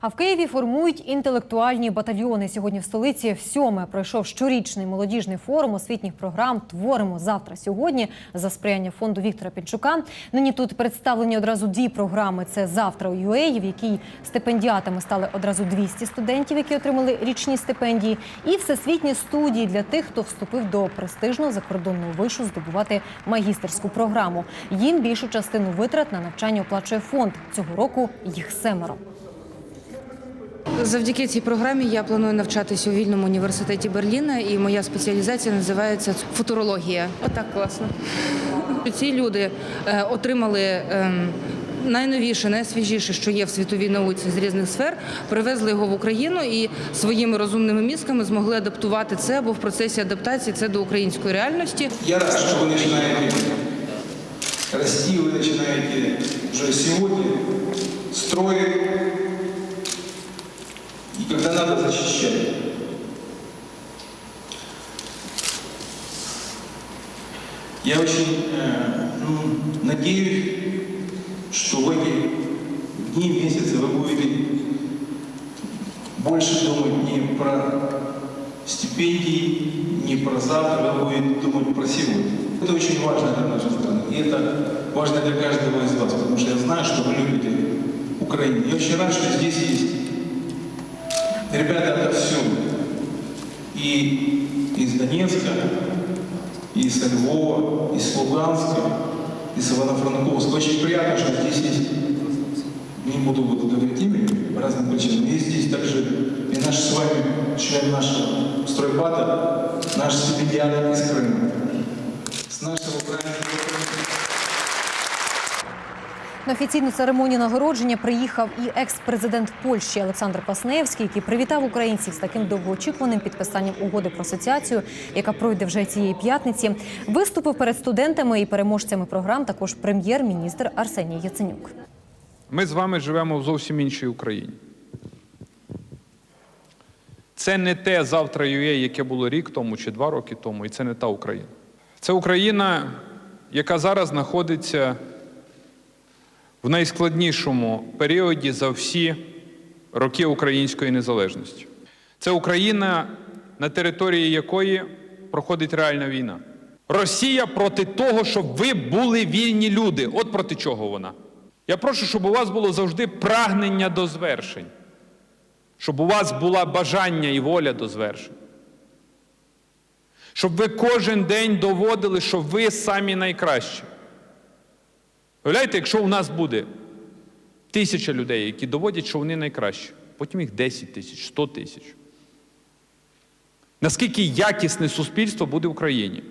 А в Києві формують інтелектуальні батальйони. Сьогодні в столиці всьоме пройшов щорічний молодіжний форум освітніх програм Творимо завтра сьогодні за сприяння фонду Віктора Пінчука. Нині тут представлені одразу дві програми. Це завтра у UA, в якій стипендіатами стали одразу 200 студентів, які отримали річні стипендії, і всесвітні студії для тих, хто вступив до престижного закордонного вишу здобувати магістерську програму. Їм більшу частину витрат на навчання оплачує фонд. Цього року їх семеро. Завдяки цій програмі я планую навчатися у вільному університеті Берліна, і моя спеціалізація називається футурологія. Отак класно. Ці люди е, отримали. ем, Найновіше, найсвіжіше, що є в світовій науці з різних сфер, привезли його в Україну і своїми розумними мізками змогли адаптувати це або в процесі адаптації це до української реальності. Я рад, что вы начинаете расти, вы начинаете уже сегодня строить. Когда надо защищать. Я очень э, ну, надеюсь, что в эти дни, месяцы вы будете больше думать не про стипендии, не про завтра, вы будете думать про сегодня. Это очень важно для нашей страны. И это важно для каждого из вас, потому что я знаю, что вы любите Украину. Я очень рад, что здесь есть ребята отовсюду. И из Донецка, и из Львова, из Луганска, из Ивано-Франковска. Очень приятно, что здесь есть, не буду говорить имя по разным причинам, есть здесь также и наш с вами член нашего стройбата, наш стипендиат из Крыма. С нашего украинского На офіційну церемонію нагородження приїхав і екс-президент Польщі Олександр Пасневський, який привітав українців з таким довгоочікуваним підписанням угоди про асоціацію, яка пройде вже цієї п'ятниці. Виступив перед студентами і переможцями програм також прем'єр-міністр Арсеній Яценюк. Ми з вами живемо в зовсім іншій Україні. Це не те завтра UA, яке було рік тому чи два роки тому, і це не та Україна. Це Україна, яка зараз знаходиться в найскладнішому періоді за всі роки української незалежності. Це Україна, на території якої проходить реальна війна. Росія проти того, щоб ви були вільні люди. От проти чого вона. Я прошу, щоб у вас було завжди прагнення до звершень, щоб у вас була бажання і воля до звершень. Щоб ви кожен день доводили, що ви самі найкращі. Уявляєте, якщо у нас буде тисяча людей, які доводять, що вони найкращі, потім їх 10 тисяч, 100 тисяч. Наскільки якісне суспільство буде в Україні?